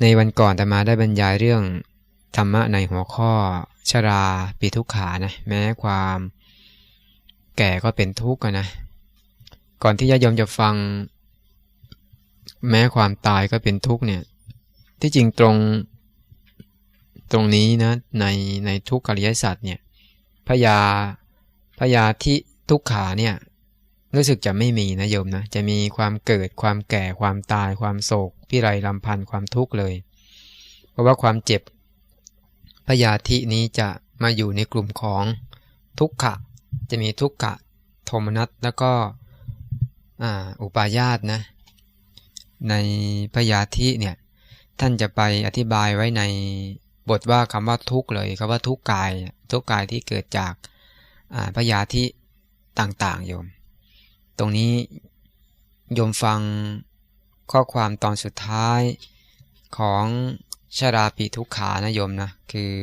ในวันก่อนแต่มาได้บรรยายเรื่องธรรมะในหัวข้อชราปีทุกขานะแม้ความแก่ก็เป็นทุกข์นะ ก่อนที่ญาติโยมจะฟัง แม้ความตายก็เป็นทุกข์เนี่ย ที่จริงตรงตรงนี้นะในในทุกขอริยสัตว์เนี่ยพยาพยาที่ทุกขาเนี่ยรู้สึกจะไม่มีนะโยมนะจะมีความเกิดความแก่ความตายความโศก พิไรลำพันธ์ความทุกข์เลย เพราะว่าความเจ็บพยาธินี้จะมาอยู่ในกลุ่มของทุกขะ จะมีทุกขะ โทมนัสแล้วก็อุปาญาตนะ ในพยาธิเนี่ยท่านจะไปอธิบายไว้ในบทว่าคำว่าทุกข์เลยคำว่าทุกข์กาย ทุกข์กายที่เกิดจากพยาธิต่างๆโยม ตรงนี้โยมฟัง ข้อความตอนสุดท้ายของชาราปีทุกขานะโยมนะ คือ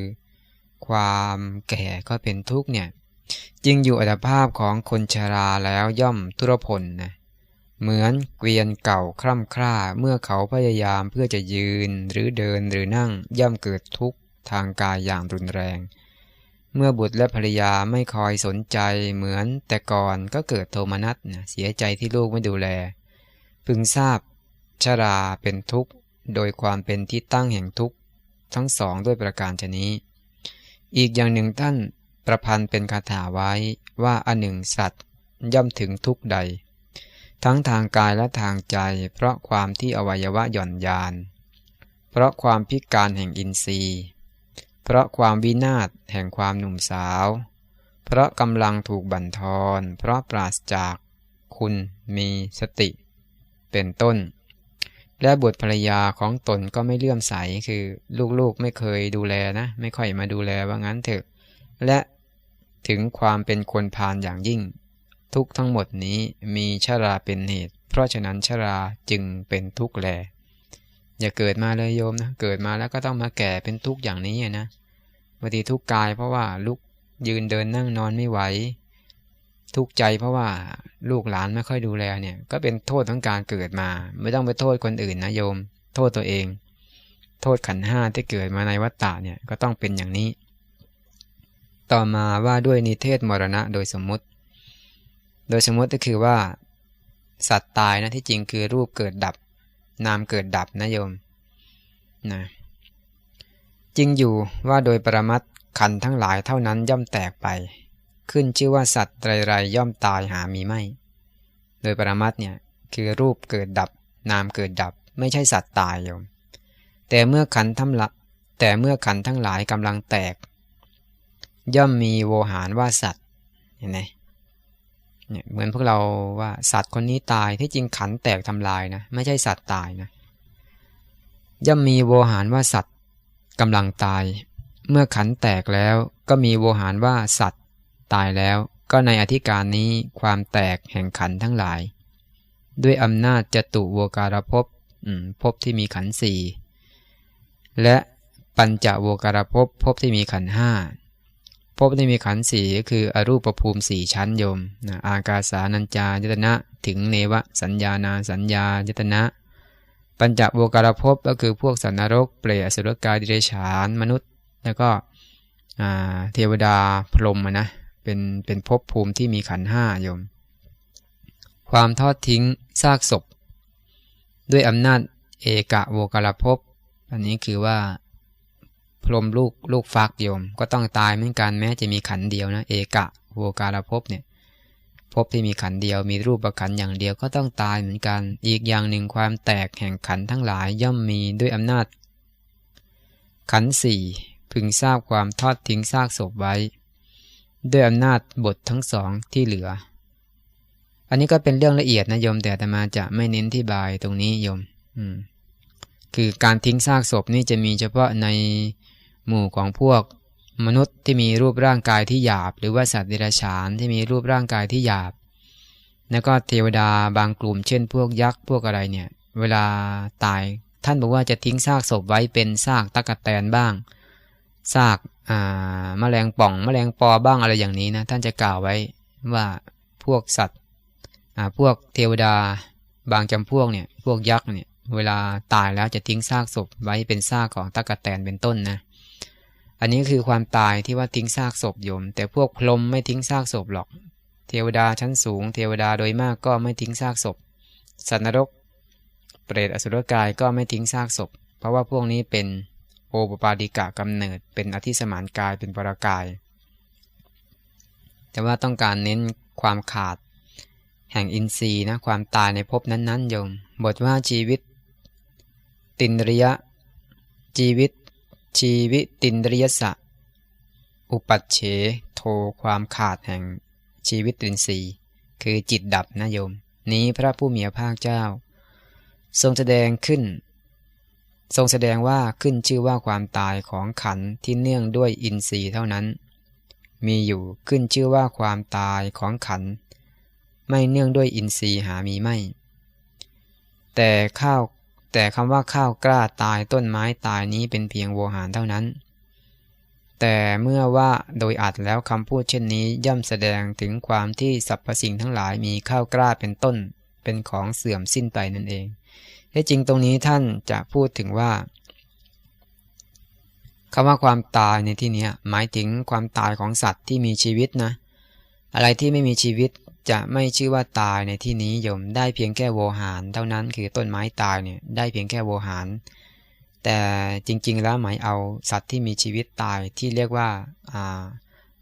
ความแก่ก็เป็นทุกข์เนี่ยจึงอยู่อัตภาพของคนชาราแล้วย่อมทุรพลนะเหมือนเกวียนเก่าคร่ำคร่าเมื่อเขาพยายามเพื่อจะยืนหรือเดินหรือนั่งย่อมเกิดทุกข์ทางกายอย่างรุนแรง เมื่อบุตรและภรรยาไม่คอยสนใจเหมือนแต่ก่อนก็เกิดโทมนัสนะเสียใจที่ลูกไม่ดูแล พึงทราบ ชราเป็นทุกข์ โดยความเป็นที่ตั้งแห่งทุกข์ ทั้งสองด้วยประการชนี้ อีกอย่างหนึ่งท่านประพันธ์เป็นคาถาไว้ว่าอันหนึ่งสัตว์ย่อมถึงทุกข์ใด ทั้งทางกายและทางใจ เพราะความที่อวัยวะหย่อนยาน เพราะความพิการแห่งอินทรีย์ เพราะความวินาศแห่งความหนุ่มสาว เพราะกำลังถูกบั่นทอน เพราะปราศจากคุณมีสติ เป็นต้น และบุตรภรรยาของตนก็ไม่เลื่อมใสคือลูกๆไม่เคยดูแลนะ ไม่ค่อยมาดูแลว่างั้นเถอะ และถึงความเป็นคนพาลอย่างยิ่ง ทุกทั้งหมดนี้มีชราเป็นเหตุ เพราะฉะนั้นชราจึงเป็นทุกข์แล อย่าเกิดมาเลยโยมนะ เกิดมาแล้วก็ต้องมาแก่เป็นทุกข์อย่างนี้นะบางทีทุกข์กายเพราะว่าลุกยืนเดินนั่งนอนไม่ไหว ทุกข์ใจเพราะว่าลูกหลานไม่ค่อยดูแลเนี่ย ก็เป็นโทษของการเกิดมา ไม่ต้องไปโทษคนอื่นนะโยม โทษตัวเอง โทษขันห้าที่เกิดมาในวัฏฏะเนี่ยก็ต้องเป็นอย่างนี้ ต่อมาว่าด้วยนิเทศมรณะโดยสมมุติ โดยสมมติก็คือว่า สัตว์ตายนะที่จริงคือรูปเกิดดับ นามเกิดดับนะโยมนะจริงอยู่ว่าโดยปรมัตขันทั้งหลายเท่านั้นย่อมแตกไป ขึ้นชื่อว่าสัตว์ไรๆย่อมตายหามีไม่ โดยปรมัตเนี่ยคือรูปเกิดดับ นามเกิดดับ ไม่ใช่สัตว์ตายโยม แต่เมื่อขันทั้งละแต่เมื่อขันทั้งหลายกำลังแตก ย่อมมีโวหารว่าสัตว์เห็นไหมเนี่ยเหมือนพวกเราว่าสัตว์คนนี้ตายที่จริงขันแตกทำลายนะไม่ใช่สัตว์ตายนะย่อมมีโวหารว่าสัตว์กำลังตาย เมื่อขันแตกแล้วก็มีโวหารว่าสัตว์ ตายแล้วก็ในอธิการนี้ความแตกแห่งขันทั้งหลาย ด้วยอำนาจจตุโวการภพภพที่มีขันสี่และปัญจโวการภพภพที่มีขันห้าภพที่มีขันสี่ก็คืออรูปภูมิสี่ชั้นโยมนะอากาสานัญจายตนะ ถึงเนวะสัญญานาสัญญายตนะ ปัญจโวการภพก็คือพวกสันนรก เปรตอสุรกายดิเรชานมนุษย์ แล้วก็เทวดาพรหมนะ เป็นเป็นภพภูมิที่มีขันห้าโยม ความทอดทิ้งซากศพ ด้วยอำนาจเอกะโวกาลภพอันนี้คือว่าพรมลูกลูกฟักโยม ก็ต้องตายเหมือนกันแม้จะมีขันเดียวนะ เอกะโวกาลภพเนี่ยภพที่มีขันเดียวมีรูปประขันอย่างเดียวก็ต้องตายเหมือนกัน อีกอย่างหนึ่งความแตกแห่งขันทั้งหลายย่อมมีด้วยอำนาจ ขันสี่พึงทราบความทอดทิ้งซากศพไว้ ด้วยอำนาจบททั้งสองที่เหลือ อันนี้ก็เป็นเรื่องละเอียดนะโยมแต่ตมาจะไม่เน้นที่บายตรงนี้โยม อืม คือการทิ้งซากศพนี่จะมีเฉพาะในหมู่ของพวกมนุษย์ที่มีรูปร่างกายที่หยาบ หรือว่าสัตว์เดรัจฉานที่มีรูปร่างกายที่หยาบ แล้วก็เทวดาบางกลุ่มเช่น พวกยักษ์พวกอะไรเนี่ย เวลาตายท่านบอกว่าจะทิ้งซากศพไว้เป็นซากตะกะแตนบ้างซาก แมลงป่องแมลงปอบ้างอะไรอย่างนี้นะท่านจะกล่าวไว้ว่าพวกสัตว์พวกเทวดา บางจำพวกเนี่ยพวกยักษ์เนี่ยเวลาตายแล้วจะทิ้งซากศพไว้เป็นซากของตะกะแตนเป็นต้นนะอันนี้คือความตายที่ว่าทิ้งซากศพโยม แต่พวกพรหมไม่ทิ้งซากศพหรอก เทวดาชั้นสูง เทวดาโดยมากก็ไม่ทิ้งซากศพ สัตว์นรก เปรตอสุรกายก็ไม่ทิ้งซากศพ เพราะว่าพวกนี้เป็น ปปาดิกะกำเนิดเป็นอธิสมานกายเป็นปรากาย แต่ว่าต้องการเน้นความขาด แห่งอินทรีย์นะความตายในภพนั้นๆโยม บทว่าชีวิต ตินริยะ ชีวิต ชีวิตตินริยสะ อุปัชเฉโทความขาดแห่งชีวิตตินทรีย์คือจิตดับนะโยม นี้พระผู้มีพระภาคเจ้า ทรงแสดงขึ้น ทรงแสดงว่าขึ้นชื่อว่าความตายของขันที่เนื่องด้วยอินทรีย์เท่านั้น มีอยู่ขึ้นชื่อว่าความตายของขัน ไม่เนื่องด้วยอินทรีย์หามีไม่ แต่ข้าวแต่คำว่าข้าวกล้าตายต้นไม้ตายนี้เป็นเพียงโวหารเท่านั้น แต่เมื่อว่าโดยอัดแล้วคำพูดเช่นนี้ย่อมแสดงถึงความที่สรรพสิ่งทั้งหลายมีข้าวกล้าเป็นต้นเป็นของเสื่อมสิ้นไปนั่นเอง ที่จริงตรงนี้ท่านจะพูดถึงว่าคำว่าความตายในที่นี้หมายถึงความตายของสัตว์ที่มีชีวิตนะ อะไรที่ไม่มีชีวิตจะไม่ชื่อว่าตายในที่นี้โยมได้เพียงแค่โวหาร เท่านั้นคือต้นไม้ตายเนี่ยได้เพียงแค่โวหาร แต่จริง ๆ แล้วหมายเอาสัตว์ที่มีชีวิตตายที่เรียกว่า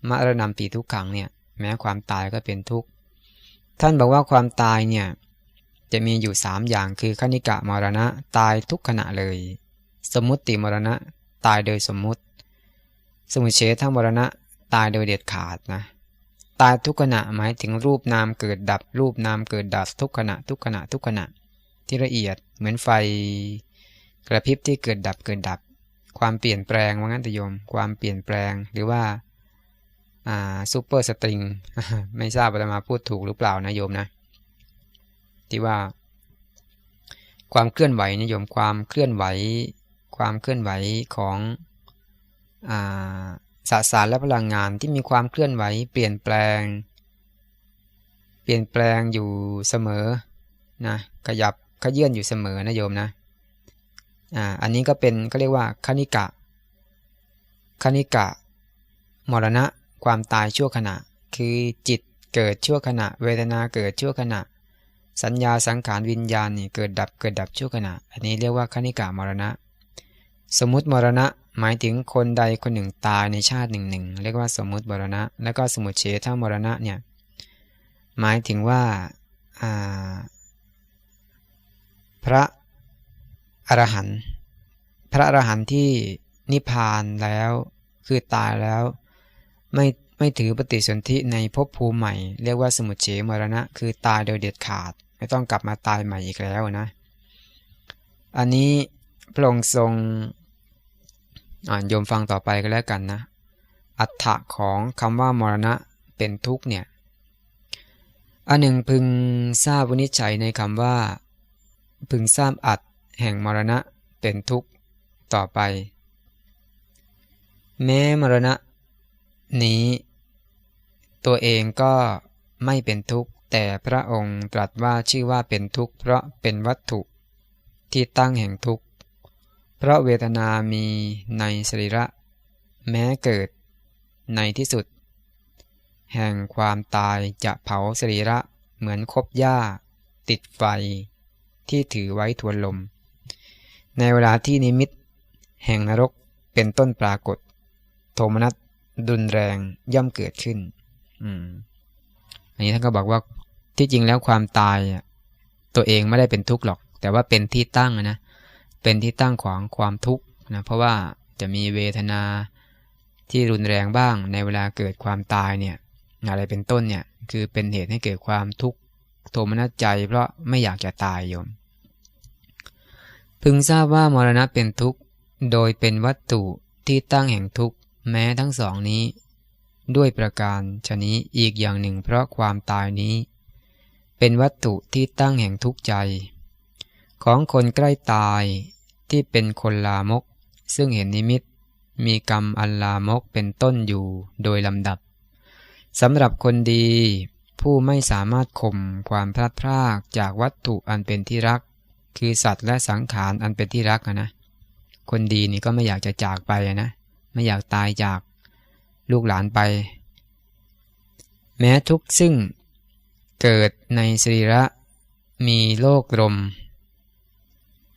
มรณะปีทุกขังเนี่ยแม้ความตายก็เป็นทุกข์ท่านบอกว่าความตายเนี่ย จะมีอยู่สามอย่างคือคณิกะมรณะตายทุกขณะเลยสมุติมรณะตายโดยสมมุติ สมุเฉทมรณะตายโดยเด็ดขาดนะ ตายทุกขณะหมายถึงรูปนามเกิดดับ รูปนามเกิดดับทุกขณะ ทุกขณะ ทุกขณะ ที่ละเอียดเหมือนไฟกระพริบที่เกิดดับเกิดดับ ความเปลี่ยนแปลงว่างั้นตโยม ความเปลี่ยนแปลงหรือว่าอ่าซูเปอร์สตริงไม่ทราบว่าจะมาพูดถูกหรือเปล่านะโยมนะ ที่ว่า ความเคลื่อนไหวนะโยมความเคลื่อนไหว ความเคลื่อนไหวของอสสารและพลังงานที่มีความเคลื่อนไหว เปลี่ยนแปลง เปลี่ยนแปลงอยู่เสมอนะขยับขยื่นอยู่เสมอนะโยมนะอ่าอันนี้ก็เป็นก็เรียกว่าคณิกะคณิกะ มรณะ ความตายชั่วขณะ คือจิตเกิดชั่วขณะ เวทนาเกิดชั่วขณะ สัญญาสังขารวิญญาณนี่เกิดดับเกิดดับชั่วขณะ อันนี้เรียกว่าคณิกะมรณะ สมมติมรณะหมายถึงคนใดคนหนึ่งตายในชาติหนึ่งหนึ่งเรียกว่าสมมติบรณะ แล้วก็สมุทเฉทมรณะเนี่ยหมายถึงว่าพระอรหันต์พระอรหันต์ที่นิพพานแล้วคือตายแล้วไม่ไม่ถือปฏิสนธิในภพภูมิใหม่ เรียกว่าสมุทเฉมรณะ คือตายโดยเด็ดขาด ไม่ต้องกลับมาตายใหม่อีกแล้วนะ อันนี้พระองค์ทรงอ่านโยมฟังต่อไปก็แล้วกันนะ อัฏฐะของคำว่ามรณะเป็นทุกเนี่ยอันหนึ่งพึงทราบวินิจฉัยในคำว่า พึงทราบอัดแห่งมรณะเป็นทุกข์ต่อไป แม้มรณะ นี้ ตัวเองก็ไม่เป็นทุกข์ แต่พระองค์ตรัสว่าชื่อว่าเป็นทุกข์ เพราะเป็นวัตถุที่ตั้งแห่งทุกข์ เพราะเวทนามีในสรีระ แม้เกิดในที่สุด แห่งความตายจะเผาสรีระเหมือนคบหญ้า ติดไฟ ที่ถือไว้ทวนลม ในเวลาที่นิมิต แห่งนรกเป็นต้นปรากฏ โทมนัสดุนแรงย่อมเกิดขึ้น อืมอันนี้ท่านก็บอกว่า ที่จริงแล้วความตายตัวเองไม่ได้เป็นทุกข์หรอก แต่ว่าเป็นที่ตั้งนะเป็นที่ตั้งของความทุกข์นะเพราะว่าจะมีเวทนาที่รุนแรงบ้างในเวลาเกิดความตายเนี่ยอะไรเป็นต้นเนี่ยคือเป็นเหตุให้เกิดความทุกข์โทมนัสใจเพราะไม่อยากจะตายโยม พึงทราบว่ามรณะเป็นทุกข์โดยเป็นวัตถุที่ตั้งแห่งทุกข์แม้ทั้งสองนี้ ด้วยประการชนี้อีกอย่างหนึ่งเพราะความตายนี้ เป็นวัตถุที่ตั้งแห่งทุกข์ใจ ของคนใกล้ตายที่เป็นคนลามก ซึ่งเห็นนิมิต มีกรรมอันลามกเป็นต้นอยู่โดยลำดับสำหรับคนดีผู้ไม่สามารถข่มความพลาดพลาดจากวัตถุอันเป็นที่รัก คือสัตว์และสังขารอันเป็นที่รักนะ คนดีนี่ก็ไม่อยากจะจากไปนะ ไม่อยากตายจากลูกหลานไป แม้ทุกซึ่ง เกิดในสรีระ มีโรคลม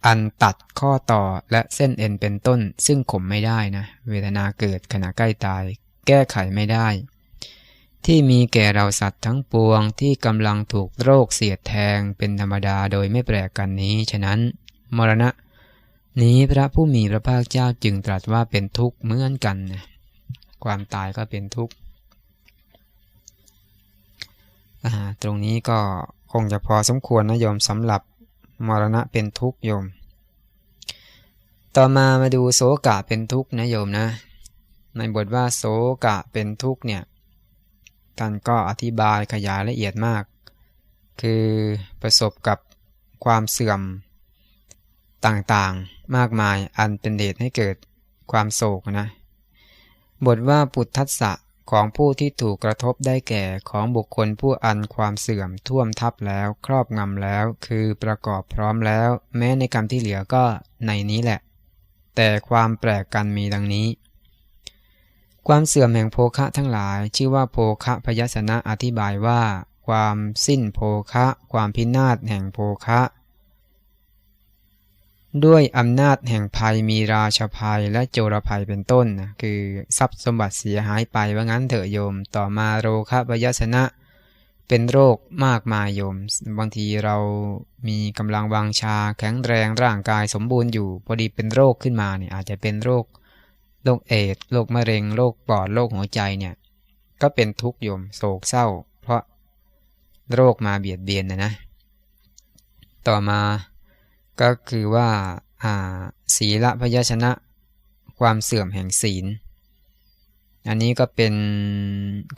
อันตัดข้อต่อและเส้นเอ็นเป็นต้น ซึ่งข่มไม่ได้นะ เวทนาเกิดขณะใกล้ตาย แก้ไขไม่ได้ ที่มีแก่เราสัตว์ทั้งปวงที่กำลังถูกโรคเสียดแทงเป็นธรรมดาโดยไม่แปลกกันนี้ ฉะนั้น มรณะ นี้พระผู้มีพระภาคเจ้าจึงตรัสว่าเป็นทุกข์เหมือนกันนะความตายก็เป็นทุกข์ ตรงนี้ก็คงจะพอสมควรนะโยมสำหรับมรณะเป็นทุกข์โยม ต่อมามาดูโสกะเป็นทุกข์นะโยมนะ ในบทว่าโสกะเป็นทุกข์เนี่ยท่านก็อธิบายขยายละเอียดมาก คือประสบกับความเสื่อมต่างๆมากมายอันเป็นเหตุให้เกิดความโศกนะ บทว่าปุถัสสะ ของผู้ที่ถูกกระทบได้แก่ของบุคคลผู้อันความเสื่อมท่วมทับแล้ว ครอบงำแล้ว คือประกอบพร้อมแล้ว แม้ในกรรมที่เหลือก็ในนี้แหละ แต่ความแปลกกันมีดังนี้ ความเสื่อมแห่งโภคะทั้งหลาย ชื่อว่าโภคะพยสนะอธิบายว่า ความสิ้นโภคะ ความพินาศแห่งโภคะ ด้วยอำนาจแห่งภัยมีราชภัยและโจรภัยเป็นต้นนะคือทรัพย์สมบัติเสียหายไปว่างั้นเถอะโยม ต่อมาโรคพยชนะเป็นโรคมากมายโยม บางทีเรามีกำลังวังชาแข็งแรงร่างกายสมบูรณ์อยู่ พอดีเป็นโรคขึ้นมาเนี่ยอาจจะเป็นโรคโรคเอดโรคมะเร็งโรคปอดโรคหัวใจเนี่ย ก็เป็นทุกข์โยมโศกเศร้า เพราะโรคมาเบียดเบียนนะนะ ต่อมา ก็คือว่าศีละพยชนะ ความเสื่อมแห่งศีล อันนี้ก็เป็น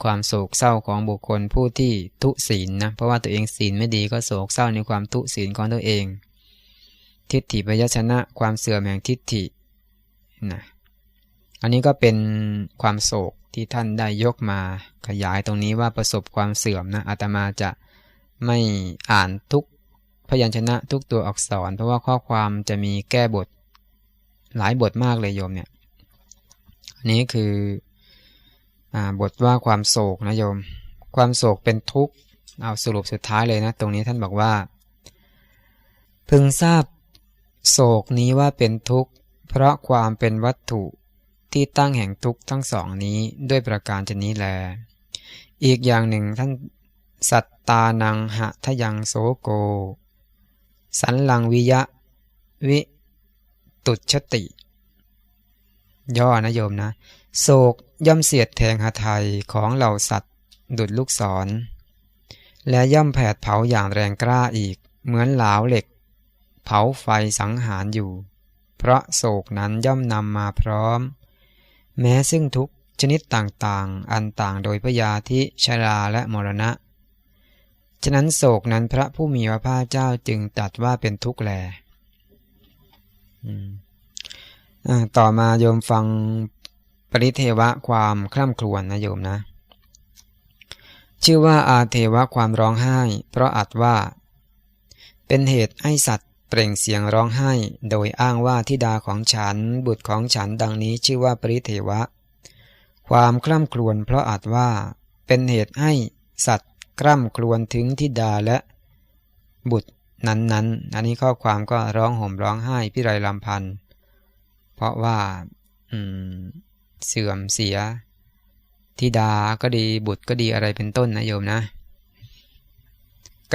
ความโศกเศร้าของบุคคลผู้ที่ทุศีลนะเพราะว่าตัวเองศีลไม่ดีก็โศกเศร้าในความทุศีลของตัวเอง ทิฏฐิพยชนะ ความเสื่อมแห่งทิฏฐินะอันนี้ก็เป็นความโศกที่ท่านได้ยกมาขยายตรงนี้ว่าประสบความเสื่อมนะอาตมาจะไม่อ่านทุก พยัญชนะทุกตัวอักษร เพราะว่าข้อความจะมีแก้บทหลายบทมากเลยโยมเนี่ยอันนี้คืออบทว่าความโศกนะโยม ความโศกเป็นทุกข์เอาสรุปสุดท้ายเลยนะ ตรงนี้ท่านบอกว่า พึงทราบโศกนี้ว่าเป็นทุกข์ เพราะความเป็นวัตถุที่ตั้งแห่งทุกข์ทั้งสองนี้ด้วยประการชนี้แล อีกอย่างหนึ่งท่านสัตตานังหะทยังโสโก สันลังวิยะ วิตุชติ ย่อนะโยมนะ โศกย่อมเสียดแทงหาไทยของเหล่าสัตว์ ดุดลูกศร และย่อมแผดเผาอย่างแรงกล้าอีก เหมือนหลาวเหล็ก เผาไฟสังหารอยู่ เพราะโศกนั้นย่อมนำมาพร้อม แม้ซึ่งทุกชนิดต่างๆ อันต่างโดยพยาธิชราและมรณะ ฉะนั้นโศกนั้นพระผู้มีพระภาคเจ้าจึงตัดว่าเป็นทุกข์แลต่อมาโยมฟังปริเทวะความคร่ำครวญนะโยมนะ ชื่อว่าอาเทวะความร้องไห้ เพราะอัดว่า เป็นเหตุให้สัตว์เปล่งเสียงร้องไห้ โดยอ้างว่าทิดาของฉันบุตรของฉันดังนี้ชื่อว่าปริเทวะ ความคร่ำครวญเพราะอัดว่าเป็นเหตุให้สัตว์ คร่ำครวญถึงทิดาและ บุตรนั้นๆอันนี้ข้อความก็ร้องห่มร้องไห้พิไรลำพันธ์เพราะว่าเสื่อมเสียทิดาก็ดีบุตรก็ดีอะไรเป็นต้นนะโยมนะ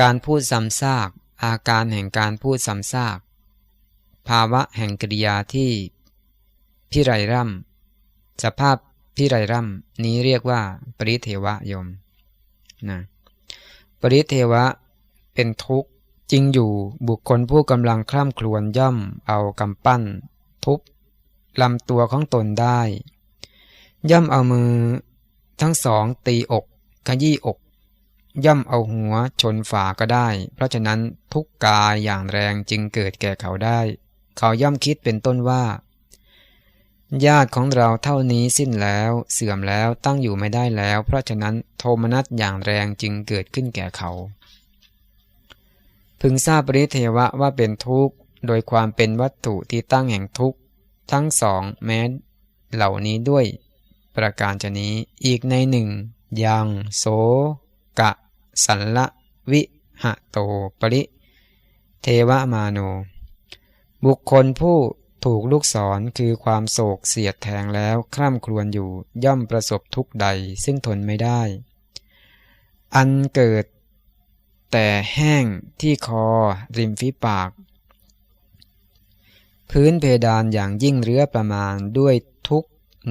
การพูดซ้ำซากอาการแห่งการพูดซ้ำซาก ภาวะแห่งกริยาที่พิไรร่ำสภาพพิไรร่ำนี้เรียกว่าปริเทวะโยมนะ ปริเทวะ เป็นทุกข์จริงอยู่บุคคลผู้กำลังคล่ำครวญย่อมเอากำปั้น ทุบลำตัวของตนได้ ย่อมเอามือ ทั้งสองตีอกขยี้อก ย่อมเอาหัวชนฝาก็ได้ เพราะฉะนั้นทุกกายอย่างแรงจึงเกิดแก่เขาได้ เขาย่อมคิดเป็นต้นว่า ญาติของเราเท่านี้สิ้นแล้วเสื่อมแล้วตั้งอยู่ไม่ได้แล้ว เพราะฉะนั้นโทมนัสอย่างแรงจึงเกิดขึ้นแก่เขา พึงทราบปริเทวะว่าเป็นทุกข์ โดยความเป็นวัตถุที่ตั้งแห่งทุกข์ ทั้งสองแม้เหล่านี้ด้วยประการชนี้อีกในหนึ่งยังโสกะ สันละวิหะโตปริ เทวมาโน บุคคลผู้ ถูกลูกศรคือความโศกเสียดแทงแล้วคร่ำครวญอยู่ย่อมประสบทุกข์ใดซึ่งทนไม่ได้ อันเกิดแต่แห้งที่คอริมฝีปาก พื้นเพดานอย่างยิ่งเรือประมาณด้วยทุก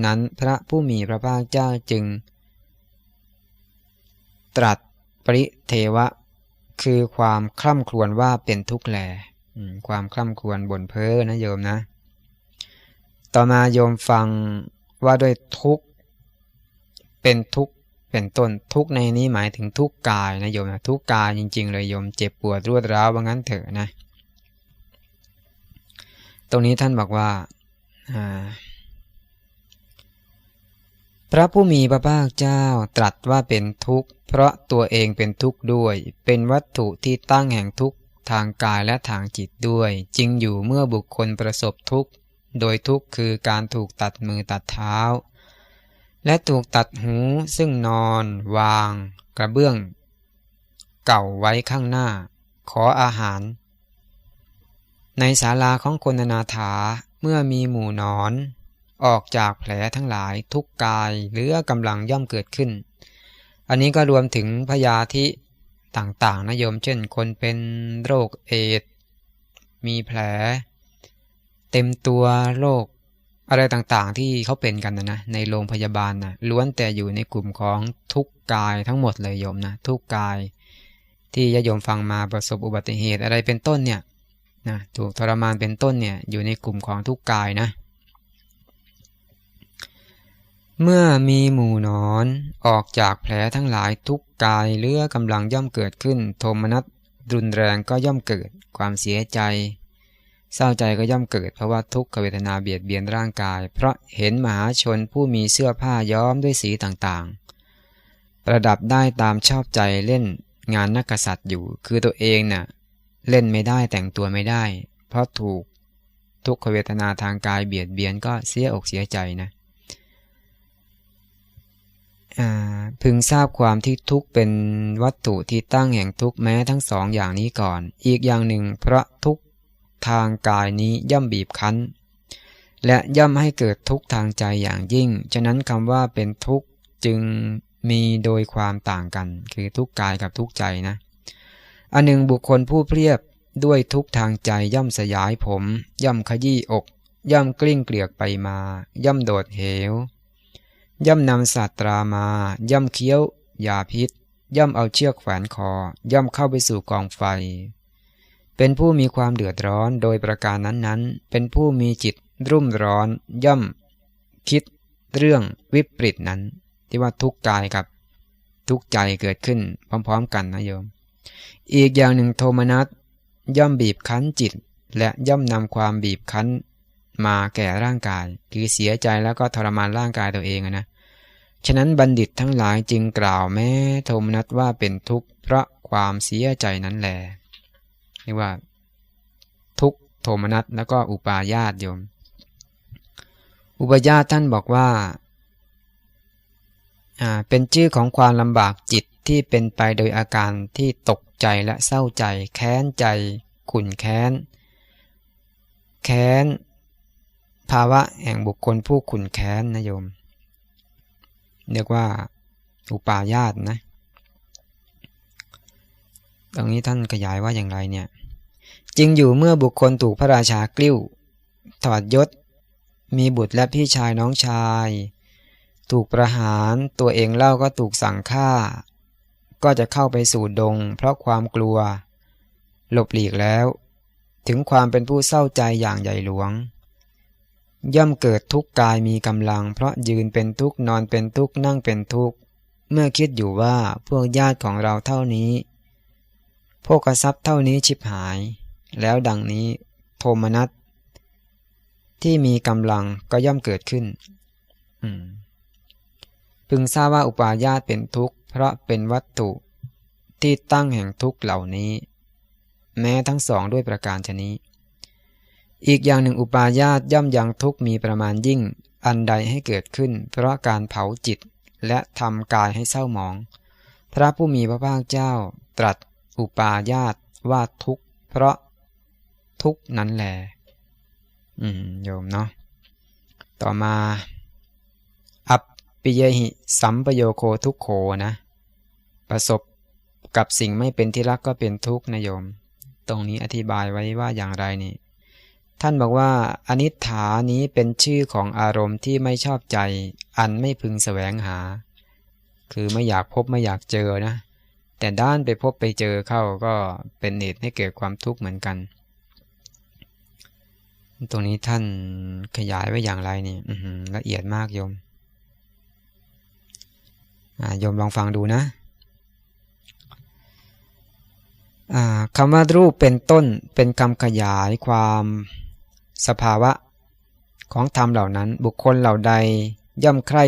นั้นพระผู้มีพระภาคเจ้าจึง ตรัสปริเทวะ คือความคล่ำครวญว่าเป็นทุกข์แหลความคล่ำครวญบนเพ้อนะโยมนะ ต่อมาโยมฟังว่าด้วยทุกเป็นทุกเป็นต้นทุกในนี้หมายถึงทุกกายนะโยมนะทุกกายจริง ๆ เลยโยมเจ็บปวดรวดร้าวว่างั้นเถอะนะ ตรงนี้ท่านบอกว่า พระผู้มีพระภาคเจ้าตรัสว่าเป็นทุกข์ เพราะตัวเองเป็นทุกข์ด้วย เป็นวัตถุที่ตั้งแห่งทุกข์ทางกายและทางจิตด้วยจริงอยู่เมื่อบุคคลประสบทุกข์ โดยทุกข์คือการถูกตัดมือตัดเท้า และถูกตัดหูซึ่งนอนวาง กระเบื้อง เก่าไว้ข้างหน้า ขออาหาร ในศาลาของคนนาถาเมื่อมีหมู่นอน ออกจากแผลทั้งหลายทุกกายหรือกำลังย่อมเกิดขึ้น อันนี้ก็รวมถึงพยาธิต่างๆนะโยมเช่นคนเป็นโรคเอดมีแผล เต็มตัวโรคอะไรต่างๆ ที่เขาเป็นกันนะนะในโรงพยาบาลนะล้วนแต่อยู่ในกลุ่มของทุกกายทั้งหมดเลยโยมนะทุกกาย ที่ญาโยมฟังมาประสบอุบัติเหตุอะไรเป็นต้นเนี่ยนะถูกทรมานเป็นต้นเนี่ยอยู่ในกลุ่มของทุกกายนะเมื่อมีหมู่นอนออกจากแผลทั้งหลายทุกกายเลือกำลังย่อมเกิดขึ้น โทมนัสรุนแรงก็ย่อมเกิดความเสียใจ เศร้าใจก็ย่อมเกิดเพราะว่าทุกขเวทนาเบียดเบียนร่างกาย เพราะเห็นมหาชนผู้มีเสื้อผ้าย้อมด้วยสีต่างๆ ประดับได้ตามชอบใจเล่นงานนักษัตริย์อยู่ คือตัวเองนะ่ะเล่นไม่ได้แต่งตัวไม่ได้ เพราะถูกทุกขเวทนาทางกายเบียดเบียนก็เสียอกเสียใจนะพึงทราบความที่ทุกเป็นวัตถุที่ตั้งแห่งทุกแม้ทั้งสองอย่างนี้ก่อน อีกอย่างหนึ่งเพราะทุก ทางกายนี้ย่อมบีบคั้น และย่อมให้เกิดทุกทางใจอย่างยิ่ง ฉะนั้นคำว่าเป็นทุกจึงมีโดยความต่างกัน คือทุกกายกับทุกใจนะ อันหนึ่งบุคคลผู้เพียบด้วยทุกทางใจย่อมสยายผม ย่อมขยี้อก ย่อมกลิ้งเกลียกไปมา ย่อมโดดเหว ย่อมนำสัตรามา ย่อมเคี้ยวยาพิษ ย่อมเอาเชือกแขวนคอ ย่อมเข้าไปสู่กองไฟ เป็นผู้มีความเดือดร้อนโดยประการนั้นๆ เป็นผู้มีจิตรุ่มร้อนย่อม คิดเรื่องวิปริตนั้น ที่ว่าทุกกายกับทุกใจเกิดขึ้นพร้อมๆกันนะโยม อีกอย่างหนึ่งโทมนัสย่อมบีบคั้นจิต และย่อมนำความบีบคั้นมาแก่ร่างกาย คือเสียใจแล้วก็ทรมานร่างกายตัวเองนะฉะนั้นบัณฑิตทั้งหลายจึงกล่าวแม้โทมนัสว่าเป็นทุกข์เพราะความเสียใจนั้นแหละ เรียกว่าทุกโทมนัสแล้วก็อุปาญาตโยม อุปาญาตท่านบอกว่าเป็นชื่อของความลำบากจิตที่เป็นไปโดยอาการที่ตกใจและเศร้าใจ แค้นใจ ขุนแค้น แค้น ภาวะแห่งบุคคลผู้ขุนแค้นนะโยม เรียกว่าอุปาญาตนะ ตรงนี้ท่านขยายว่าอย่างไรเนี่ย จริงอยู่เมื่อบุคคลถูกพระราชากลิ้ว ถอดยศ มีบุตรและพี่ชายน้องชาย ถูกประหารตัวเองเล่าก็ถูกสั่งฆ่า ก็จะเข้าไปสู่ดง เพราะความกลัว หลบหลีกแล้ว ถึงความเป็นผู้เศร้าใจอย่างใหญ่หลวง ย่อมเกิดทุกข์กายมีกำลัง เพราะยืนเป็นทุกนอนเป็นทุกนั่งเป็นทุกเมื่อคิดอยู่ว่าพวกญาติของเราเท่านี้พวกกทรัพย์เท่านี้ชิบหาย แล้วดังนี้โทมนัสที่มีกำลังก็ย่อมเกิดขึ้นพึงทราบว่าอุปาญาตเป็นทุกข์ เพราะเป็นวัตถุที่ตั้งแห่งทุกข์เหล่านี้ แม้ทั้งสองด้วยประการชนี้ อีกอย่างหนึ่งอุปาญาตย่อมยังทุกข์มีประมาณยิ่งอันใดให้เกิดขึ้น เพราะการเผาจิตและทำกายให้เศร้าหมอง พระผู้มีพระภาคเจ้าตรัสอุปาญาตว่าทุกข์ เพราะ ทุกนั้นแหละอืมโยมเนาะต่อมา อัปปิยหิสัมปโยโคทุกโขนะ ประสบกับสิ่งไม่เป็นที่รักก็เป็นทุกข์นะโยม ตรงนี้อธิบายไว้ว่าอย่างไรนี่ ท่านบอกว่า อนิถานี้เป็นชื่อของอารมณ์ที่ไม่ชอบใจ อันไม่พึงแสวงหา คือไม่อยากพบไม่อยากเจอนะ แต่ด้านไปพบไปเจอเข้าก็เป็นเหตุให้เกิดความทุกข์เหมือนกัน ตรงนี้ท่านขยายไว้อย่างไรนี่ละเอียดมากโยมโยมลองฟังดูนะคำว่ารูปเป็นต้นเป็นคำขยายความสภาวะของธรรมเหล่านั้น บุคคลเหล่าใดย่อมใคร่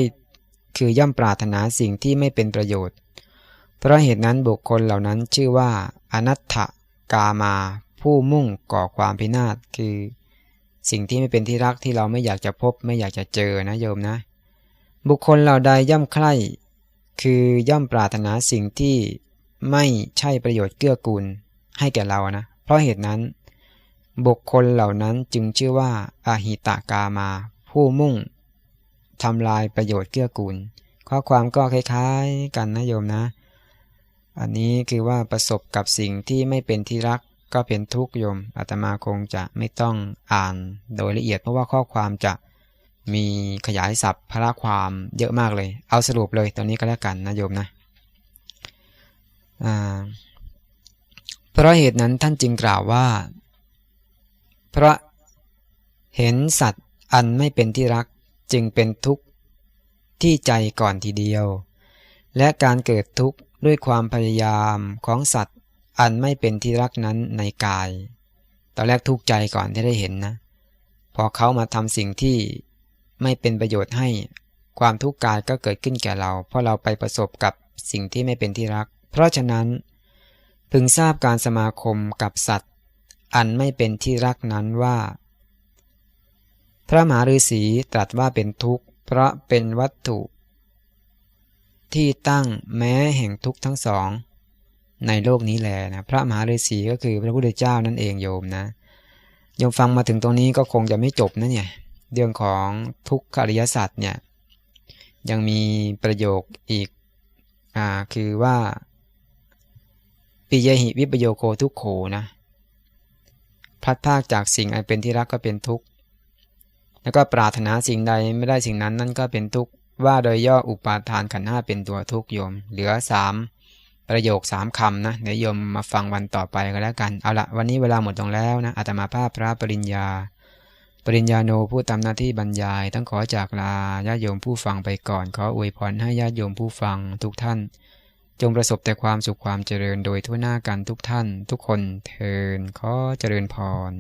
คือย่อมปรารถนาสิ่งที่ไม่เป็นประโยชน์ เพราะเหตุนั้นบุคคลเหล่านั้นชื่อว่า อนัตถกามา ผู้มุ่งก่อความพินาศคือ สิ่งที่ไม่เป็นที่รักที่เราไม่อยากจะพบไม่อยากจะเจอนะโยมนะ บุคคลเหล่าใดย่อมใคร่คือย่อมปรารถนาสิ่งที่ไม่ใช่ประโยชน์เกื้อกูลให้แก่เรานะ เพราะเหตุนั้น บุคคลเหล่านั้นจึงชื่อว่าอาหิตากามา ผู้มุ่งทำลายประโยชน์เกื้อกูล ข้อความก็คล้ายๆกันนะโยมนะ อันนี้คือว่าประสบกับสิ่งที่ไม่เป็นที่รัก ก็เป็นทุกข์โยมอาตมาคงจะไม่ต้องอ่านโดยละเอียด เพราะว่าข้อความจะมีขยายศัพท์พระความเยอะมากเลย เอาสรุปเลยตอนนี้ก็แล้วกันนะโยมนะเพราะเหตุนั้นท่านจึงกล่าวว่า เพราะเห็นสัตว์อันไม่เป็นที่รักจึงเป็นทุกข์ที่ใจก่อนทีเดียว และการเกิดทุกข์ด้วยความพยายามของสัตว อันไม่เป็นที่รักนั้นในกาย ตอนแรกทุกข์ใจก่อนที่ได้เห็นนะ พอเขามาทำสิ่งที่ไม่เป็นประโยชน์ให้ ความทุกข์กายก็เกิดขึ้นแก่เรา เพราะเราไปประสบกับสิ่งที่ไม่เป็นที่รัก เพราะฉะนั้น พึงทราบการสมาคมกับสัตว์ อันไม่เป็นที่รักนั้นว่า พระมหาฤาษีตรัสว่าเป็นทุกข์ เพราะเป็นวัตถุ ที่ตั้งแม้แห่งทุกข์ทั้งสอง ในโลกนี้แหละนะพระมหาฤาษีก็คือพระพุทธเจ้านั่นเองโยมนะโยมฟังมาถึงตรงนี้ก็คงจะไม่จบนะเนี่ยเรื่องของทุกขอริยสัจเนี่ยยังมีประโยคอีกอ่าคือว่าปิยหิวิปโยโคทุกโขนะพลัดพากจากสิ่งอันเป็นที่รักก็เป็นทุกข์แล้วก็ปรารถนาสิ่งใดไม่ได้สิ่งนั้นนั่นก็เป็นทุกข์ว่าโดยย่ออุปาทานขันห้าเป็นตัวทุกข์โยม เหลือสาม ประโยคสามคำนะเดี๋ยวโยมมาฟังวันต่อไปก็แล้วกัน เอาละวันนี้เวลาหมดตรงแล้วนะอาตมาภาพพระปริญญา ปริญญาโนผู้ทำหน้าที่บรรยาย ต้องขอจากลาญาติโยมผู้ฟังไปก่อน ขออวยพรให้ญาติโยมผู้ฟังทุกท่าน จงประสบแต่ความสุขความเจริญโดยทั่วหน้ากันทุกท่าน ทุกคนเทินขอเจริญพร